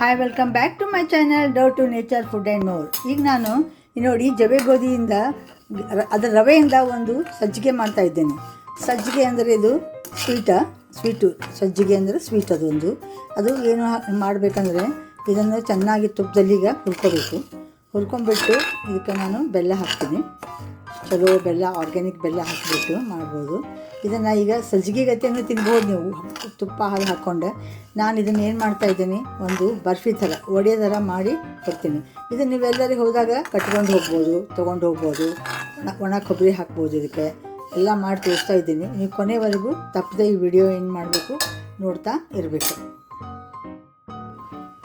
Hi welcome back to my channel down to nature food and more ಈಗ ನಾನು ನೋಡಿ ಜವೆ ಗೋಧಿಯಿಂದ, ಅದರ ರವೆಯಿಂದ ಒಂದು ಸಜ್ಜಿಗೆ ಮಾಡ್ತಾ ಇದ್ದೇನೆ. ಸಜ್ಜಿಗೆ ಅಂದರೆ ಇದು ಸ್ವೀಟ ಸ್ವೀಟು ಸಜ್ಜಿಗೆ ಅಂದರೆ ಸ್ವೀಟ್ ಅದೊಂದು ಅದು ಏನು ಮಾಡಬೇಕಂದ್ರೆ ಇದನ್ನು ಚೆನ್ನಾಗಿ ತುಪ್ಪದಲ್ಲಿ ಈಗ ಹುರ್ಕೋಬೇಕು. ಹುರ್ಕೊಂಬಿಟ್ಟು ಇದಕ್ಕೆ ನಾನು ಬೆಲ್ಲ ಹಾಕ್ತೀನಿ. ಚಲೋ ಬೆಲ್ಲ ಆರ್ಗ್ಯಾನಿಕ್ ಬೆಲ್ಲ ಹಾಕಿಬಿಟ್ಟು ಮಾಡ್ಬೋದು. ಇದನ್ನು ಈಗ ಸಜ್ಜಿಗೆ ಗತಿಯನ್ನು ತಿನ್ಬೋದು ನೀವು. ತುಪ್ಪ ಹಾಲು ಹಾಕ್ಕೊಂಡು ನಾನು ಇದನ್ನು ಏನು ಮಾಡ್ತಾ ಇದ್ದೀನಿ? ಒಂದು ಬರ್ಫಿ ಥರ ಒಡೆ ಥರ ಮಾಡಿ ಕೊಡ್ತೀನಿ. ಇದನ್ನು ನೀವೆಲ್ಲರಿಗೆ ಹೋದಾಗ ಕಟ್ಕೊಂಡು ಹೋಗ್ಬೋದು, ತೊಗೊಂಡು ಹೋಗ್ಬೋದು. ಒಣ- ಕೊಬ್ಬರಿ ಹಾಕ್ಬೋದು ಇದಕ್ಕೆ. ಎಲ್ಲ ಮಾಡಿ ತೋರಿಸ್ತಾ ಇದ್ದೀನಿ. ನೀವು ಕೊನೆವರೆಗೂ ತಪ್ಪದೆ ಈ ವಿಡಿಯೋ ಏನು ಮಾಡಬೇಕು ನೋಡ್ತಾ ಇರಬೇಕು.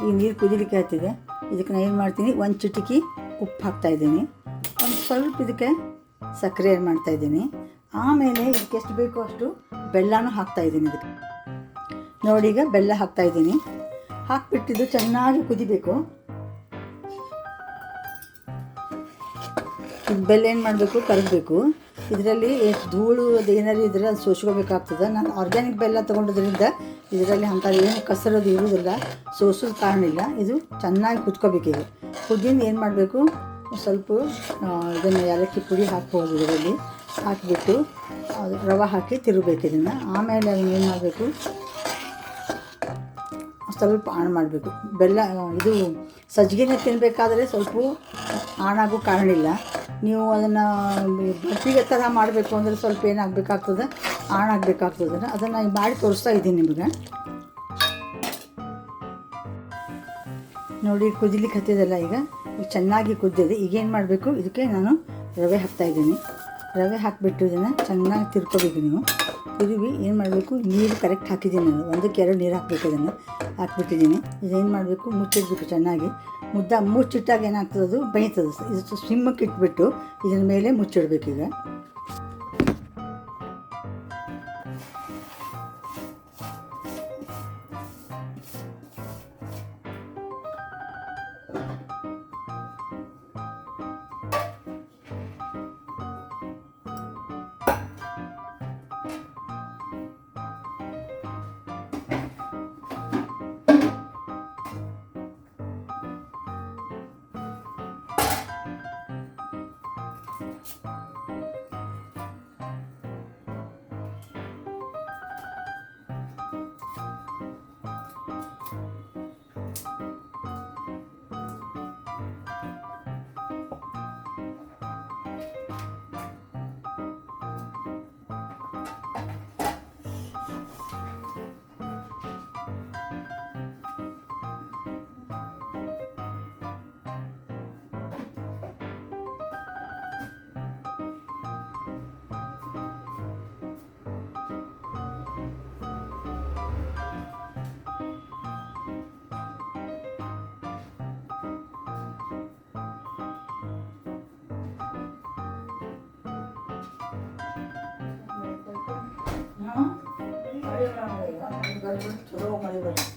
ಈ ನೀರು ಕುದಿಲಿಕ್ಕೆ ಆಗ್ತಿದೆ. ಇದಕ್ಕೆ ನಾನು ಏನು ಮಾಡ್ತೀನಿ? ಒಂದು ಚಿಟಿಕಿ ಉಪ್ಪು ಹಾಕ್ತಾ ಇದ್ದೀನಿ. ಒಂದು ಸ್ವಲ್ಪ ಇದಕ್ಕೆ ಸಕ್ಕರೆ ಏನು ಮಾಡ್ತಾ ಇದ್ದೀನಿ. ಆಮೇಲೆ ಇದಕ್ಕೆ ಎಷ್ಟು ಬೇಕೋ ಅಷ್ಟು ಬೆಲ್ಲನೂ ಹಾಕ್ತಾ ಇದ್ದೀನಿ ಇದಕ್ಕೆ. ನೋಡಿ ಈಗ ಬೆಲ್ಲ ಹಾಕ್ತಾ ಇದ್ದೀನಿ. ಹಾಕ್ಬಿಟ್ಟಿದ್ದು ಚೆನ್ನಾಗಿ ಕುದಿಬೇಕು. ಬೆಲ್ಲ ಏನು ಮಾಡಬೇಕು? ಕರಗಬೇಕು ಇದರಲ್ಲಿ ಎಷ್ಟು ಧೂಳು ಅದು ಏನಾರು ಇದ್ರೆ ಅದು ಸೋಸ್ಕೋಬೇಕಾಗ್ತದೆ. ನಾನು ಆರ್ಗ್ಯಾನಿಕ್ ಬೆಲ್ಲ ತೊಗೊಂಡೋದ್ರಿಂದ ಇದರಲ್ಲಿ ಅಂತ ಏನು ಕಸರೋದು ಇರುವುದಿಲ್ಲ. ಸೋಸೋದು ಕಾರಣ ಇಲ್ಲ. ಇದು ಚೆನ್ನಾಗಿ ಕುದ್ಕೋಬೇಕು ಇದು ಕುದ್ದಿಂದ ಏನು ಮಾಡಬೇಕು? ಸ್ವಲ್ಪ ಇದನ್ನು ಏಲಕ್ಕಿ ಪುಡಿ ಹಾಕ್ಬೋದು ಇದರಲ್ಲಿ. ಹಾಕಿಬಿಟ್ಟು ರವೆ ಹಾಕಿ ತಿರುಗಬೇಕು ಇದನ್ನು. ಆಮೇಲೆ ಅದನ್ನು ಏನು ಮಾಡಬೇಕು? ಸ್ವಲ್ಪ ಆಣ್ ಮಾಡಬೇಕು. ಬೆಲ್ಲ ಇದು ಸಜ್ಜಿಗೆನ ತಿನ್ನಬೇಕಾದ್ರೆ ಸ್ವಲ್ಪ ಆಣಾಗೋ ಕಾರಣ ಇಲ್ಲ. ನೀವು ಅದನ್ನು ಬರ್ಫಿಗೆ ಥರ ಮಾಡಬೇಕು ಅಂದರೆ ಸ್ವಲ್ಪ ಏನಾಗಬೇಕಾಗ್ತದೆ? ಆಣಾಗಬೇಕಾಗ್ತದೆ. ಅದನ್ನು ಮಾಡಿ ತೋರಿಸ್ತಾ ಇದ್ದೀನಿ ನಿಮಗೆ. ನೋಡಿ ಕುದಿಲಿಕ್ಕೆ ಹತ್ತಿದಲ್ಲ ಈಗ. ಚೆನ್ನಾಗಿ ಕುದ್ದಿದೆ. ಈಗೇನು ಮಾಡಬೇಕು? ಇದಕ್ಕೆ ನಾನು ರವೆ ಹಾಕ್ತಾ ಇದ್ದೀನಿ. ರವೆ ಹಾಕಿಬಿಟ್ಟು ಇದನ್ನು ಚೆನ್ನಾಗಿ ತಿರ್ಕೋಬೇಕು ನೀವು. ತಿರುಗಿ ಏನು ಮಾಡಬೇಕು? ನೀರು ಕರೆಕ್ಟ್ ಹಾಕಿದ್ದೀನಿ ನಾನು. ಒಂದಕ್ಕೆ ಎರಡು ನೀರು ಹಾಕಬೇಕು ಇದನ್ನು. ಹಾಕ್ಬಿಟ್ಟಿದ್ದೀನಿ. ಇದೇನು ಮಾಡಬೇಕು? ಮುಚ್ಚಿಡಬೇಕು ಚೆನ್ನಾಗಿ. ಮುದ್ದ ಮುಚ್ಚಿಟ್ಟಾಗ ಏನಾಗ್ತದೆ ಅದು? ಬೇಯ್ತದೆ. ಇದು ಸಿಮ್ಮಕ್ಕೆ ಇಟ್ಬಿಟ್ಟು ಇದರ ಮೇಲೆ ಮುಚ್ಚಿಡ್ಬೇಕು ಈಗ ಚಲೋ ಮಳೆ ಬರ್ತದೆ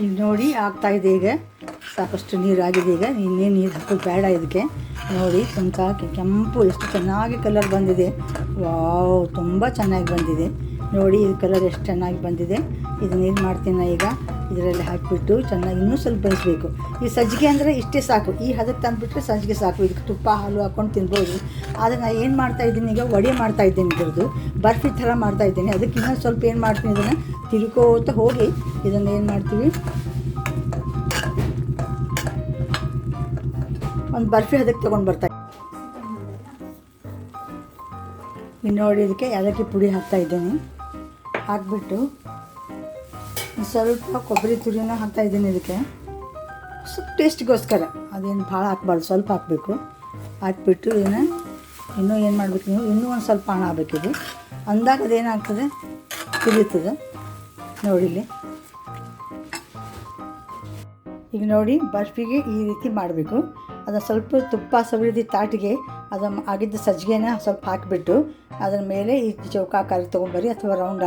ಈಗ ನೋಡಿ ಇದೆ ಈಗ. ಸಾಕಷ್ಟು ನೀರಾಗಿದೆ ಈಗ. ಇನ್ನೇನು ನೀರು ಹಾಕೋದು ಬೇಡ ಇದಕ್ಕೆ. ನೋಡಿ ಸ್ವಂತ ಕೆಂಪು, ಎಷ್ಟು ಚೆನ್ನಾಗಿ ಕಲರ್ ಬಂದಿದೆ. ವಾವ್, ತುಂಬ ಚೆನ್ನಾಗಿ ಬಂದಿದೆ. ನೋಡಿ ಇದು ಕಲರ್ ಎಷ್ಟು ಚೆನ್ನಾಗಿ ಬಂದಿದೆ. ಇದನ್ನೇನು ಮಾಡ್ತೀನಿ ನಾ ಈಗ. ಇದರಲ್ಲಿ ಹಾಕಿಬಿಟ್ಟು ಚೆನ್ನಾಗಿ ಇನ್ನೂ ಸ್ವಲ್ಪ ಬೆಳೆಸಬೇಕು ಈ ಸಜ್ಜಿಗೆ ಅಂದರೆ ಇಷ್ಟೇ ಸಾಕು. ಈ ಹದಕ್ಕೆ ತಂದುಬಿಟ್ರೆ ಸಜ್ಜಿಗೆ ಸಾಕು. ಇದಕ್ಕೆ ತುಪ್ಪ, ಹಾಲು ಹಾಕ್ಕೊಂಡು ತಿನ್ಬೋದು. ಆದರೆ ನಾನು ಏನು ಮಾಡ್ತಾ ಇದ್ದೀನಿ ಈಗ? ವಡೆ ಮಾಡ್ತಾ ಇದ್ದೀನಿ ಇದ್ರದ್ದು. ಬರ್ಫಿ ಥರ ಮಾಡ್ತಾ ಇದ್ದೀನಿ. ಅದಕ್ಕೆ ಇನ್ನೂ ಸ್ವಲ್ಪ ಏನು ಮಾಡ್ತೀನಿ ಇದನ್ನು? ತಿರ್ಕೋತ ಹೋಗಿ ಇದನ್ನು ಏನು ಮಾಡ್ತೀವಿ? ಒಂದು ಬರ್ಫಿ ಹದಕ್ಕೆ ತೊಗೊಂಡು ಬರ್ತಾ ಇನ್ನು ನೋಡಿ ಇದಕ್ಕೆ ಏಲಕ್ಕಿ ಪುಡಿ ಹಾಕ್ತಾ ಇದ್ದೀನಿ. ಹಾಕ್ಬಿಟ್ಟು ಸ್ವಲ್ಪ ಕೊಬ್ಬರಿ ತುರಿನ ಹಾಕ್ತಾ ಇದ್ದೀನಿ ಇದಕ್ಕೆ. ಸ್ವಲ್ಪ ಟೇಸ್ಟಿಗೋಸ್ಕರ ಅದೇನು ಭಾಳ ಹಾಕ್ಬಾರ್ದು, ಸ್ವಲ್ಪ ಹಾಕಬೇಕು. ಹಾಕ್ಬಿಟ್ಟು ಇದನ್ನು ಇನ್ನೂ ಏನು ಮಾಡಬೇಕು ನೀವು? ಇನ್ನೂ ಒಂದು ಸ್ವಲ್ಪ ಹಣ ಆಗಬೇಕಿದು ಅಂದಾಗ ಅದೇನಾಗ್ತದೆ ನೋಡಿ ನೋಡಿಲ್ಲಿ ಈಗ ನೋಡಿ, ಬರ್ಫಿಗೆ ಈ ರೀತಿ ಮಾಡಬೇಕು. ಅದು ಸ್ವಲ್ಪ ತುಪ್ಪ ಸವಿದಿ ತಾಟಿಗೆ ಅದನ್ನು ಆಗಿದ್ದ ಸಜ್ಜಿಗೆನ ಸ್ವಲ್ಪ ಹಾಕಿಬಿಟ್ಟು ಅದರ ಮೇಲೆ ಈ ಚೌಕಾಕಾರಿ ತೊಗೊಂಬರ್ರಿ ಅಥವಾ ರೌಂಡ್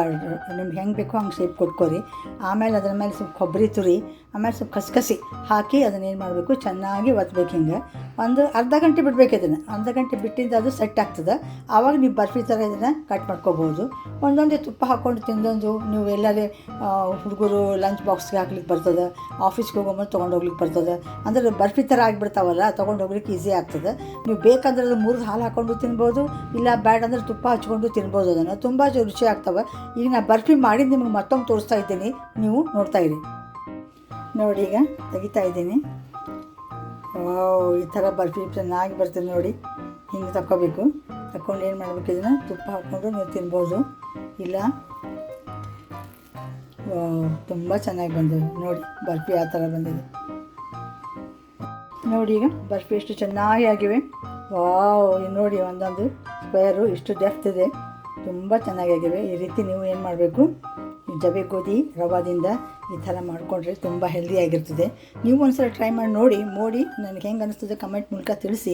ನಿಮ್ಗೆ ಹೆಂಗೆ ಬೇಕೋ ಹಂಗೆ ಶೇಪ್ ಕೊಟ್ಕೊರಿ. ಆಮೇಲೆ ಅದರ ಮೇಲೆ ಸ್ವಲ್ಪ ಕೊಬ್ಬರಿ ತುರಿ, ಆಮೇಲೆ ಸ್ವಲ್ಪ ಕಸಕಸಿ ಹಾಕಿ ಅದನ್ನ ಏನು ಮಾಡಬೇಕು, ಚೆನ್ನಾಗಿ ಒತ್ತಬೇಕು ಹಿಂಗೆ. ಒಂದು ಅರ್ಧ ಗಂಟೆ ಬಿಡಬೇಕು ಇದನ್ನು. ಅರ್ಧ ಗಂಟೆ ಬಿಟ್ಟಿದ್ದು ಅದು ಸೆಟ್ ಆಗ್ತದೆ. ಆವಾಗ ನೀವು ಬರ್ಫಿ ಥರ ಇದನ್ನು ಕಟ್ ಮಾಡ್ಕೋಬೋದು. ಒಂದೊಂದೇ ತುಪ್ಪ ಹಾಕ್ಕೊಂಡು ತಿಂದೊಂದು, ನೀವು ಎಲ್ಲರೇ ಹುಡುಗರು ಲಂಚ್ ಬಾಕ್ಸ್ಗೆ ಹಾಕ್ಲಿಕ್ಕೆ ಬರ್ತದೆ ಆಫೀಸ್ಗೆ ಹೋಗೋಮಲ್ಲಿ ತೊಗೊಂಡು ಹೋಗ್ಲಿಕ್ಕೆ ಬರ್ತದೆ. ಅಂದರೆ ಬರ್ಫಿ ಥರ ಆಗಿಬಿಡ್ತಾವಲ್ಲ, ತೊಗೊಂಡು ಹೋಗ್ಲಿಕ್ಕೆ ಈಸಿ ಆಗ್ತದೆ. ನೀವು ಬೇಕಂದ್ರೆ ಅದು ಮುರಿದು ಹಾಲು ಹಾಕ್ಕೊಂಡು ತಿನ್ಬೋದು, ಇಲ್ಲ ಬ್ಯಾಡ್ ಅಂದರೆ ತುಪ್ಪ ಹಚ್ಕೊಂಡು ತಿನ್ಬೋದು ಅದನ್ನು. ತುಂಬ ರುಚಿ ಆಗ್ತವೆ. ಈಗ ನಾನು ಬರ್ಫಿ ಮಾಡಿ ನಿಮಗೆ ಮತ್ತೊಮ್ಮೆ ತೋರಿಸ್ತಾ ಇದ್ದೀನಿ. ನೀವು ನೋಡ್ತಾ ಇರಿ. ನೋಡಿ ಈಗ ತೆಗಿತಾ ಇದ್ದೀನಿ. ವಾವ್, ಈ ಥರ ಬರ್ಫಿ ಚೆನ್ನಾಗಿ ಬರ್ತದೆ ನೋಡಿ. ಹಿಂಗೆ ತಕ್ಕೋಬೇಕು. ತಗೊಂಡು ಏನು ಮಾಡಬೇಕು ಇದನ್ನು? ತುಪ್ಪ ಹಾಕ್ಕೊಂಡು ನೀವು ತಿನ್ಬೋದು. ಇಲ್ಲ. ತುಂಬ ಚೆನ್ನಾಗಿ ಬಂದಿದೆ. ನೋಡಿ, ಬರ್ಫಿ ಆ ಥರ ಬಂದಿದೆ. ನೋಡಿ ಈಗ ಬರ್ಫಿ ಎಷ್ಟು ಚೆನ್ನಾಗಿ ಆಗಿವೆ. ವಾವ್ ನೋಡಿ ಒಂದೊಂದು ಸ್ಕ್ವೇರು ಇಷ್ಟು ಡೆಫ್ತ್ ಇದೆ. ತುಂಬ ಚೆನ್ನಾಗಿವೆ. ಈ ರೀತಿ ನೀವು ಏನು ಮಾಡಬೇಕು? ಜವೆ ಗೋಧಿ ರವಾದಿಂದ ಈ ಥರ ಮಾಡಿಕೊಂಡ್ರೆ ತುಂಬ ಹೆಲ್ದಿಯಾಗಿರ್ತದೆ ನೀವು ಒಂದು ಸಲ ಟ್ರೈ ಮಾಡಿ ನೋಡಿ ನೋಡಿ, ನನಗೆ ಹೆಂಗೆ ಅನಿಸ್ತದೆ ಕಮೆಂಟ್ ಮೂಲಕ ತಿಳಿಸಿ.